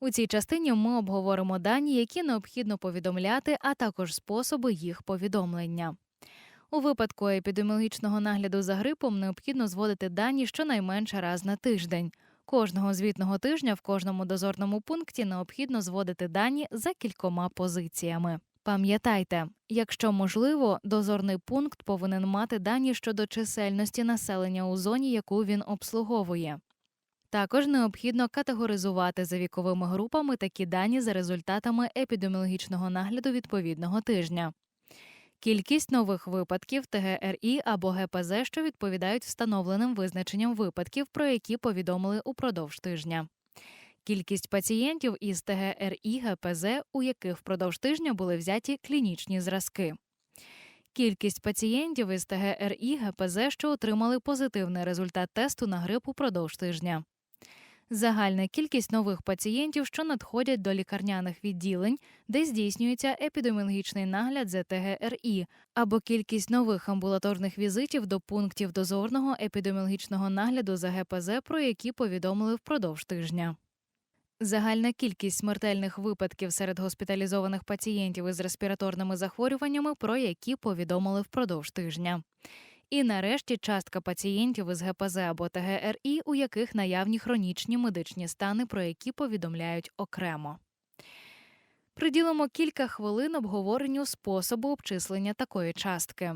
У цій частині ми обговоримо дані, які необхідно повідомляти, а також способи їх повідомлення. У випадку епідеміологічного нагляду за грипом необхідно зводити дані щонайменше раз на тиждень. Кожного звітного тижня в кожному дозорному пункті необхідно зводити дані за кількома позиціями. Пам'ятайте, якщо можливо, дозорний пункт повинен мати дані щодо чисельності населення у зоні, яку він обслуговує. Також необхідно категоризувати за віковими групами такі дані за результатами епідеміологічного нагляду відповідного тижня. Кількість нових випадків ТГРІ або ГПЗ, що відповідають встановленим визначенням випадків, про які повідомили упродовж тижня. Кількість пацієнтів із ТГРІ ГПЗ, у яких впродовж тижня були взяті клінічні зразки. Кількість пацієнтів із ТГРІ ГПЗ, що отримали позитивний результат тесту на грип упродовж тижня. Загальна кількість нових пацієнтів, що надходять до лікарняних відділень, де здійснюється епідеміологічний нагляд за ТГРІ, або кількість нових амбулаторних візитів до пунктів дозорного епідеміологічного нагляду за ГПЗ, про які повідомили впродовж тижня. Загальна кількість смертельних випадків серед госпіталізованих пацієнтів із респіраторними захворюваннями, про які повідомили впродовж тижня. І нарешті частка пацієнтів із ГПЗ або ТГРІ, у яких наявні хронічні медичні стани, про які повідомляють окремо. Приділимо кілька хвилин обговоренню способу обчислення такої частки.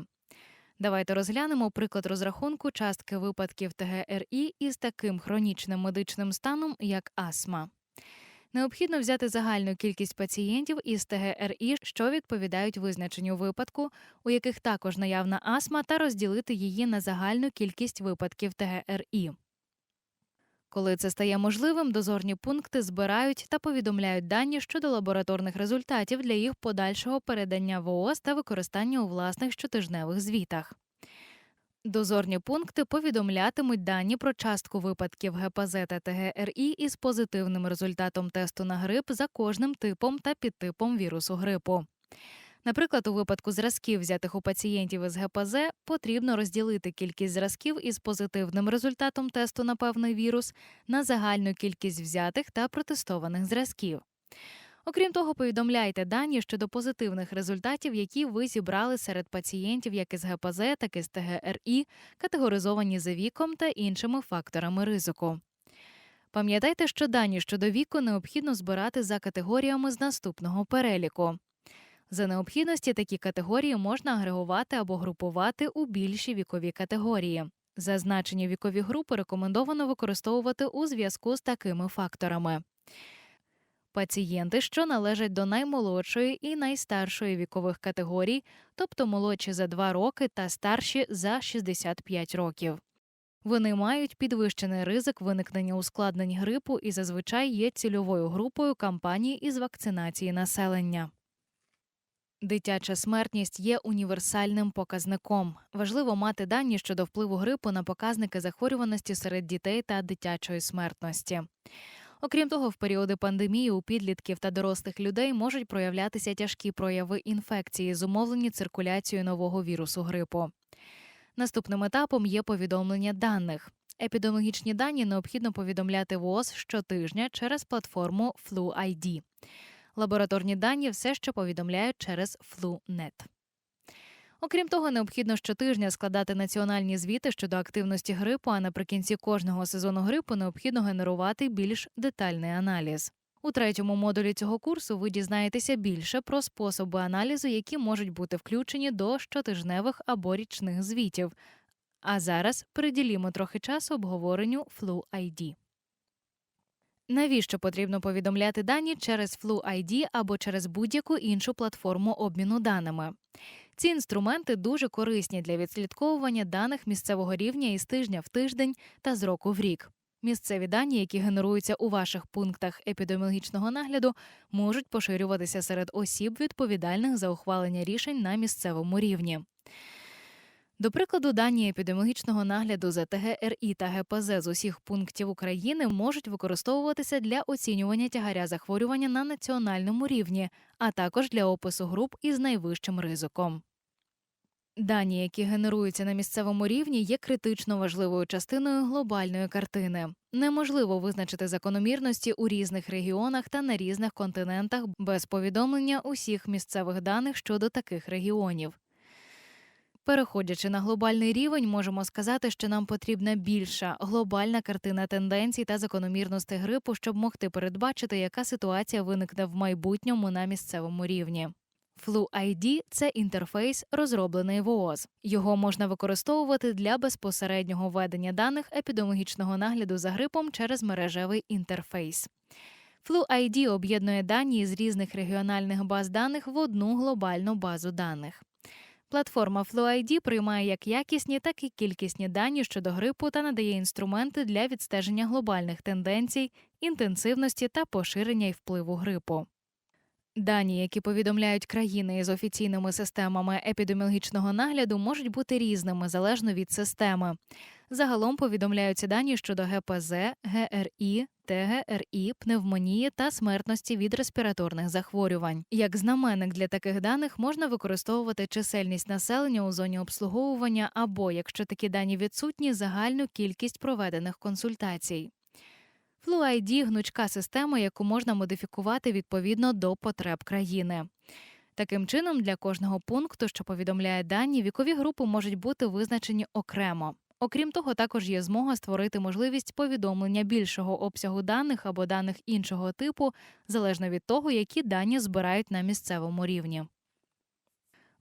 Давайте розглянемо приклад розрахунку частки випадків ТГРІ із таким хронічним медичним станом, як астма. Необхідно взяти загальну кількість пацієнтів із ТГРІ, що відповідають визначенню випадку, у яких також наявна астма, та розділити її на загальну кількість випадків ТГРІ. Коли це стає можливим, дозорні пункти збирають та повідомляють дані щодо лабораторних результатів для їх подальшого передання в ООС та використання у власних щотижневих звітах. Дозорні пункти повідомлятимуть дані про частку випадків ГПЗ та ТГРІ із позитивним результатом тесту на грип за кожним типом та підтипом вірусу грипу. Наприклад, у випадку зразків, взятих у пацієнтів із ГПЗ, потрібно розділити кількість зразків із позитивним результатом тесту на певний вірус на загальну кількість взятих та протестованих зразків. Окрім того, повідомляйте дані щодо позитивних результатів, які ви зібрали серед пацієнтів як із ГПЗ, так і з ТГРІ, категоризовані за віком та іншими факторами ризику. Пам'ятайте, що дані щодо віку необхідно збирати за категоріями з наступного переліку. За необхідності такі категорії можна агрегувати або групувати у більші вікові категорії. Зазначені вікові групи рекомендовано використовувати у зв'язку з такими факторами. Пацієнти, що належать до наймолодшої і найстаршої вікових категорій, тобто молодші за 2 роки та старші за 65 років. Вони мають підвищений ризик виникнення ускладнень грипу і зазвичай є цільовою групою кампанії із вакцинації населення. Дитяча смертність є універсальним показником. Важливо мати дані щодо впливу грипу на показники захворюваності серед дітей та дитячої смертності. Окрім того, в періоди пандемії у підлітків та дорослих людей можуть проявлятися тяжкі прояви інфекції, зумовлені циркуляцією нового вірусу грипу. Наступним етапом є повідомлення даних. Епідеміологічні дані необхідно повідомляти ВОЗ щотижня через платформу FluID. Лабораторні дані все ще повідомляють через FluNet. Окрім того, необхідно щотижня складати національні звіти щодо активності грипу, а наприкінці кожного сезону грипу необхідно генерувати більш детальний аналіз. У третьому модулі цього курсу ви дізнаєтеся більше про способи аналізу, які можуть бути включені до щотижневих або річних звітів. А зараз приділімо трохи часу обговоренню FluID. Навіщо потрібно повідомляти дані через FluID або через будь-яку іншу платформу обміну даними? Ці інструменти дуже корисні для відслідковування даних місцевого рівня із тижня в тиждень та з року в рік. Місцеві дані, які генеруються у ваших пунктах епідеміологічного нагляду, можуть поширюватися серед осіб, відповідальних за ухвалення рішень на місцевому рівні. До прикладу, дані епідеміологічного нагляду за ТГРІ та ГПЗ з усіх пунктів України можуть використовуватися для оцінювання тягаря захворювання на національному рівні, а також для опису груп із найвищим ризиком. Дані, які генеруються на місцевому рівні, є критично важливою частиною глобальної картини. Неможливо визначити закономірності у різних регіонах та на різних континентах без повідомлення усіх місцевих даних щодо таких регіонів. Переходячи на глобальний рівень, можемо сказати, що нам потрібна більша глобальна картина тенденцій та закономірностей грипу, щоб могти передбачити, яка ситуація виникне в майбутньому на місцевому рівні. Flu-ID – це інтерфейс, розроблений ВООЗ. Його можна використовувати для безпосереднього ведення даних епідеміологічного нагляду за грипом через мережевий інтерфейс. Flu-ID об'єднує дані з різних регіональних баз даних в одну глобальну базу даних. Платформа FluID приймає як якісні, так і кількісні дані щодо грипу та надає інструменти для відстеження глобальних тенденцій, інтенсивності та поширення і впливу грипу. Дані, які повідомляють країни із офіційними системами епідеміологічного нагляду, можуть бути різними залежно від системи. Загалом повідомляються дані щодо ГПЗ, ГРІ, ТГРІ, пневмонії та смертності від респіраторних захворювань. Як знаменник для таких даних можна використовувати чисельність населення у зоні обслуговування або, якщо такі дані відсутні, загальну кількість проведених консультацій. FluID – гнучка система, яку можна модифікувати відповідно до потреб країни. Таким чином, для кожного пункту, що повідомляє дані, вікові групи можуть бути визначені окремо. Окрім того, також є змога створити можливість повідомлення більшого обсягу даних або даних іншого типу, залежно від того, які дані збирають на місцевому рівні.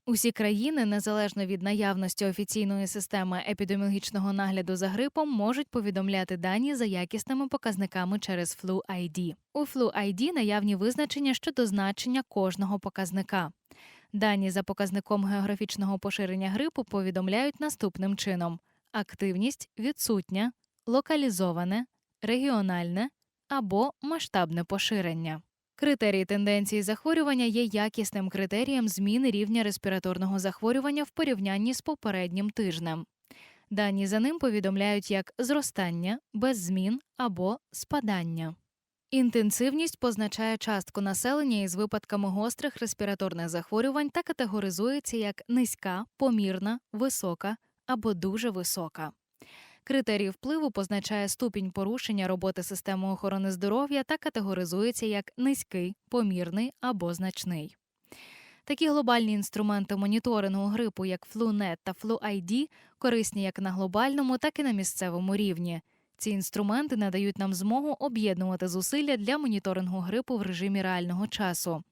Усі країни, незалежно від наявності офіційної системи епідеміологічного нагляду за грипом, можуть повідомляти дані за якісними показниками через FluID. У FluID наявні визначення щодо значення кожного показника. Дані за показником географічного поширення грипу повідомляють наступним чином: активність відсутня, локалізоване, регіональне або масштабне поширення. Критерій тенденції захворювання є якісним критерієм зміни рівня респіраторного захворювання в порівнянні з попереднім тижнем. Дані за ним повідомляють як зростання, без змін або спадання. Інтенсивність позначає частку населення із випадками гострих респіраторних захворювань та категоризується як низька, помірна, висока або дуже висока. Критерій впливу позначає ступінь порушення роботи системи охорони здоров'я та категоризується як низький, помірний або значний. Такі глобальні інструменти моніторингу грипу, як FluNet та FluID, корисні як на глобальному, так і на місцевому рівні. Ці інструменти надають нам змогу об'єднувати зусилля для моніторингу грипу в режимі реального часу.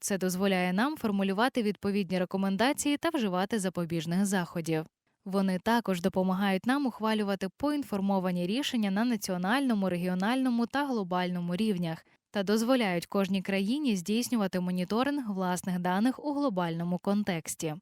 Це дозволяє нам формулювати відповідні рекомендації та вживати запобіжних заходів. Вони також допомагають нам ухвалювати поінформовані рішення на національному, регіональному та глобальному рівнях та дозволяють кожній країні здійснювати моніторинг власних даних у глобальному контексті.